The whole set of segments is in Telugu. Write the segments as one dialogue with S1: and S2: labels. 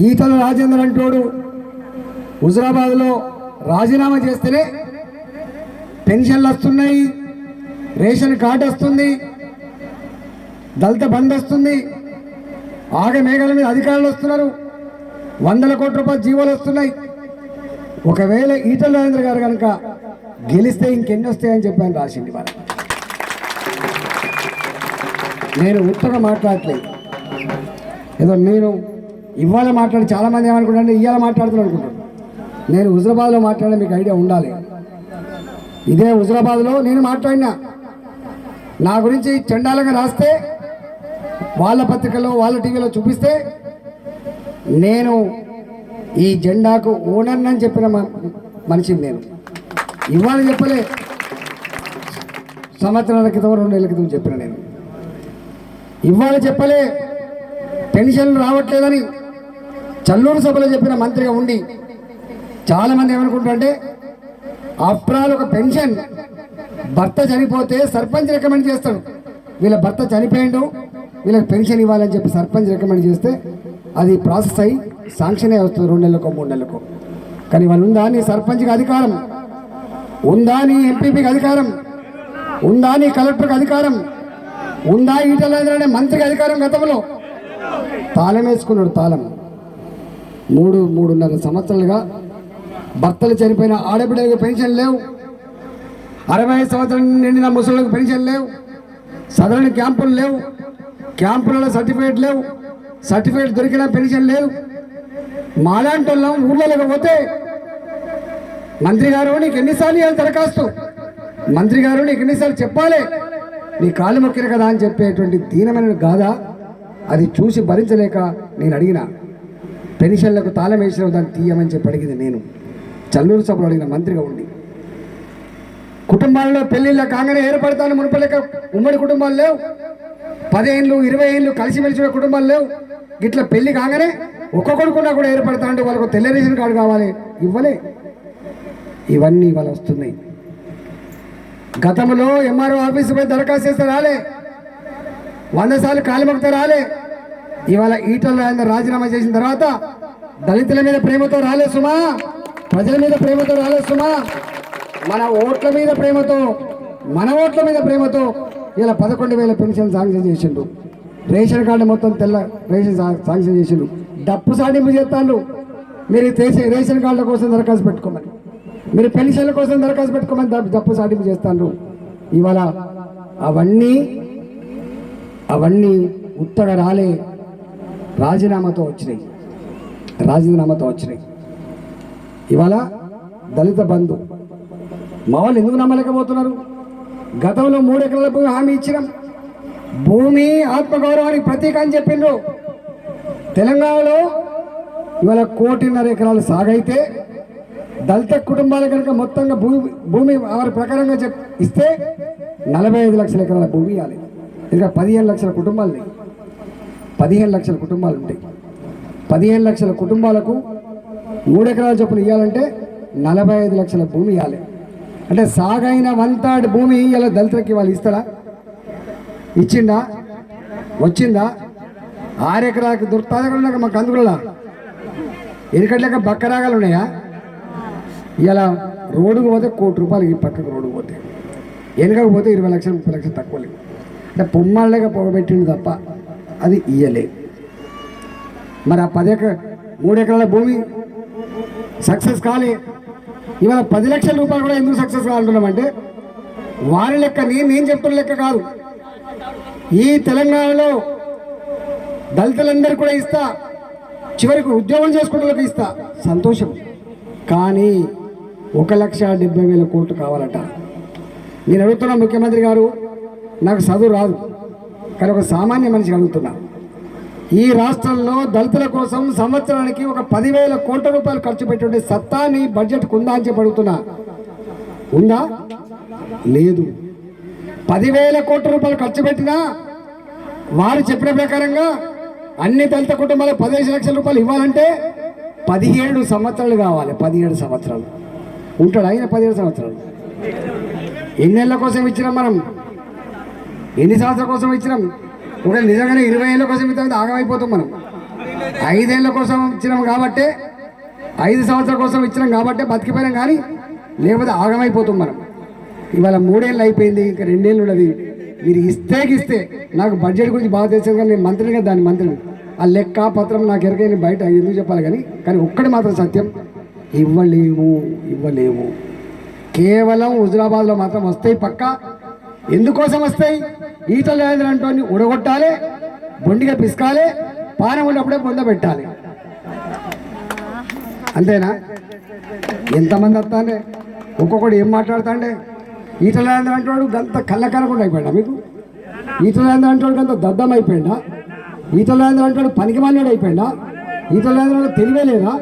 S1: ఈతల రాజేందర్ అంటోడు హుజరాబాద్లో రాజీనామా చేస్తేనే పెన్షన్లు వస్తున్నాయి రేషన్ కార్డు వస్తుంది దళిత బంద్ వస్తుంది ఆగ మేఘాల మీద అధికారులు వస్తున్నారు వందల కోట్ల రూపాయల జీవోలు వస్తున్నాయి. ఒకవేళ ఈటల రాజేంద్ర గారు కనుక గెలిస్తే ఇంకెన్ని వస్తాయని చెప్పాను రాసింది మరి నేను ఉత్తగా మాట్లాడలేదు ఏదో నేను ఇవాళ మాట్లాడి చాలామంది ఏమనుకుంటారంటే ఇవాళ మాట్లాడుతున్నాను అనుకుంటారు. నేను హుజరాబాద్లో మాట్లాడే మీకు ఐడియా ఉండాలి. ఇదే హుజరాబాద్లో నేను మాట్లాడినా. నా గురించి చండాలంగా రాస్తే వాళ్ళ పత్రికలో వాళ్ళ టీవీలో చూపిస్తే నేను ఈ జెండాకు ఓనర్ అని చెప్పిన మ- మనిషిని నేను. ఇవాళ చెప్పలే. సంవత్సరాల క్రితం రెండు నెలల క్రితం చెప్పిన నేను. ఇవాళ చెప్పలే. పెన్షన్ రావట్లేదని చల్లూరు సభలో చెప్పిన మంత్రిగా ఉండి చాలామంది ఏమనుకుంటారంటే ఆఫ్టర్ ఆల్ ఒక పెన్షన్ భర్త చనిపోతే సర్పంచ్ రికమెండ్ చేస్తాడు. వీళ్ళ భర్త చనిపోయిండు వీళ్ళకి పెన్షన్ ఇవ్వాలని చెప్పి సర్పంచ్ రికమెండ్ చేస్తే అది ప్రాసెస్ అయ్యి శాంక్షన్ అయి వస్తుంది రెండు నెలలకు మూడు నెలలకు. కానీ వాళ్ళు ఉందా నీ సర్పంచ్కి అధికారం? ఉందా నీ ఎంపీపీకి అధికారం? ఉందా నీ కలెక్టర్కి అధికారం? ఉందా ఈటల అనే మంత్రికి అధికారం గతంలో? తాళం వేసుకున్నాడు తాళం. మూడు మూడున్నర సంవత్సరాలుగా భర్తలు చనిపోయిన ఆడబిడ్డలకు పెన్షన్ లేవు. అరవై సంవత్సరం నిండిన ముసళ్ళకు పెన్షన్ లేవు. సదరని క్యాంపులు లేవు. క్యాంపులలో సర్టిఫికేట్ లేవు. సర్టిఫికేట్ దొరికిన పెన్షన్ లేవు. మాలాంటి వాళ్ళం ఊళ్ళలోకి పోతే మంత్రి గారు నీకు ఎన్నిసార్లు ఇవ్వాలి దరఖాస్తు? మంత్రి గారు నీకు ఎన్నిసార్లు చెప్పాలి? నీ కాళ్ళు మొక్కిన కదా అని చెప్పేటువంటి దీనమైన గాథ అది చూసి భరించలేక నేను అడిగినా. పెన్షన్లకు తాళం వేసిన దాన్ని తీయమని చెప్పి అడిగింది నేను. చల్లూరు సభలో అడిగిన మంత్రిగా ఉండి. కుటుంబాల్లో పెళ్ళిళ్ళ కాగానే ఏర్పడతాను మునుపలేక ఉమ్మడి కుటుంబాలు లేవు. పదేళ్ళు ఇరవై ఏళ్ళు కలిసిమెలిసి ఉన్న కుటుంబాలు లేవు. ఇట్లా పెళ్ళి కాగానే ఒక్కొక్కడుకున్నా కూడా ఏర్పడతా అంటే వాళ్ళకు తెల్ల రేషన్ కార్డు కావాలి ఇవ్వలే. ఇవన్నీ ఇవాళ వస్తున్నాయి. గతంలో ఎంఆర్ఓ ఆఫీసు పోయి దరఖాస్తు చేస్తే రాలే. వంద సార్లు కాలు మొక్కితే రాలే. ఇవాళ ఈటల రాజేందర్ రాజీనామా చేసిన తర్వాత దళితుల మీద ప్రేమతో రాలే సుమా ప్రజల మీద ప్రేమతో రాలే సుమా మన ఓట్ల మీద ప్రేమతో మన ఓట్ల మీద ప్రేమతో ఇలా పదకొండు వేల పెన్షన్ శాంక్షన్ చేసిండు రేషన్ కార్డు మొత్తం తెల్ల రేషన్ శాంక్షన్ చేసిండు డప్పు సాధింపు చేస్తాను మీరు చేసే రేషన్ కార్డుల కోసం దరఖాస్తు పెట్టుకోమని. మీరు పెన్షన్ల కోసం దరఖాస్తు పెట్టుకోమని డబ్బు- డప్పు సాటింపు చేస్తాను ఇవాళ అవన్నీ అవన్నీ ఉత్తగా రాలే రాజీనామాతో వచ్చినాయి. రాజీనామాతో వచ్చినాయి. ఇవాళ దళిత బంధు. మా వాళ్ళు ఎందుకు నమ్మలేకపోతున్నారు? గతంలో మూడు ఎకరాల భూమి హామీ ఇచ్చినాం. భూమి ఆత్మగౌరవానికి ప్రతీక అని చెప్పిండ్రు. తెలంగాణలో ఇవాళ కోటిన్నర ఎకరాలు సాగైతే దళిత కుటుంబాలు కనుక మొత్తంగా భూమి భూమి వారి ప్రకారంగా చెప్ ఇస్తే నలభై ఐదు లక్షల ఎకరాల భూమి ఇవ్వాలి. ఇంకా పదిహేను లక్షల కుటుంబాలు పదిహేను లక్షల కుటుంబాలు ఉంటాయి. పదిహేను లక్షల కుటుంబాలకు మూడెకరాల చొప్పున ఇవ్వాలంటే నలభై ఐదు లక్షల భూమి ఇవ్వాలి అంటే సాగైన వన్ థర్డ్ భూమి ఇలా దళితులకి వాళ్ళు ఇస్తారా? ఇచ్చిందా? వచ్చిందా? ఆరు ఎకరాలకు దొరుకుతుందా మాకు అందుకులా ఎనికట్లేక బక్కరాగాలు ఉన్నాయా? ఇలా రోడ్డుకు పోతే కోటి రూపాయలు ఈ పక్కకు రోడ్డుకు పోతే. వెనుకకు పోతే ఇరవై లక్షలు ముప్పై లక్షలు తక్కువ లేవు. అంటే పొమ్మళ్ళగా పొగబెట్టింది తప్ప అది ఇయ్యలే. మరి ఆ పది ఎకర మూడు ఎకరాల భూమి సక్సెస్ కాలే. ఇవాళ పది లక్షల రూపాయలు కూడా ఎందుకు సక్సెస్ కావాలంటున్నామంటే వారి లెక్క నేను నేను చెప్తున్న లెక్క కాదు. ఈ తెలంగాణలో దళితులందరూ కూడా ఇస్తా. చివరికి ఉద్యోగం చేసుకుంటే ఇస్తా. సంతోషం. కానీ ఒక లక్ష డెబ్బై వేల కోట్లు కావాలట. నేను అడుగుతున్నా ముఖ్యమంత్రి గారు నాకు చదువు రాదు. కానీ ఒక సామాన్య మనిషి అడుగుతున్నా. ఈ రాష్ట్రంలో దళితుల కోసం సంవత్సరానికి ఒక పదివేల కోట్ల రూపాయలు ఖర్చు పెట్టే సత్తా నీ బడ్జెట్ ఉందా అని చెప్పి అడుగుతున్నా. ఉందా? లేదు. పదివేల కోట్ల రూపాయలు ఖర్చు పెట్టినా వారు చెప్పిన ప్రకారంగా అన్ని దళిత కుటుంబాలకు పదిహేను లక్షల రూపాయలు ఇవ్వాలంటే పదిహేడు సంవత్సరాలు కావాలి. పదిహేడు సంవత్సరాలు. ఉంటాడు ఆయన పదిహేడు సంవత్సరాలు. ఎన్నేళ్ళ కోసం ఇచ్చినాం మనం? ఎన్ని సంవత్సరాల కోసం ఇచ్చినాం? ఒకటి నిజంగానే ఇరవై ఏళ్ళ కోసం ఇస్తే ఆగమైపోతాం మనం. ఐదేళ్ళ కోసం ఇచ్చినాం కాబట్టే ఐదు సంవత్సరాల కోసం ఇచ్చినాం కాబట్టే బతికిపోయినాం కానీ లేకపోతే ఆగమైపోతాం మనం. ఇవాళ మూడేళ్ళు అయిపోయింది ఇంకా రెండేళ్ళు ఉన్నది. మీరు ఇస్తే ఇస్తే నాకు బడ్జెట్ గురించి బాగా తెలిసింది కానీ నేను మంత్రిగా దాని మంత్రిని. ఆ లెక్క పత్రం నాకు ఎరకైన బయట ఎందుకు చెప్పాలి కానీ కానీ ఒక్కటి మాత్రం సత్యం ఇవ్వలేము ఇవ్వలేము. కేవలం హుజరాబాద్లో మాత్రం వస్తాయి పక్కా ఎందుకోసం వస్తాయి ఈటల రాజేంద్ర అంటోని ఉడగొట్టాలి బొండిగా పిసకాలి పానం ఉన్నప్పుడే బొంద పెట్టాలి. అంతేనా? ఎంతమంది వస్తాండే ఒక్కొక్కడు ఏం మాట్లాడుతాండే? ఈటల రాజేంద్ర అంటాడు గంత కళ్ళ కనకుండా అయిపోయాడా మీకు? ఈటల రాజేంద్ర అంటాడు గంత దద్దం అయిపోయిందా ఈటల రాజేంద్ర అంటాడు పనికి మాలినాడు అయిపోయిందా ఈటల రాజేంద్ర తెలివే లేదా?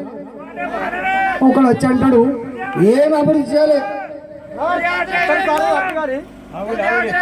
S1: ఒకడు వచ్చి అంటాడు ఏం అభివృద్ధి చేయాలి? 好，我。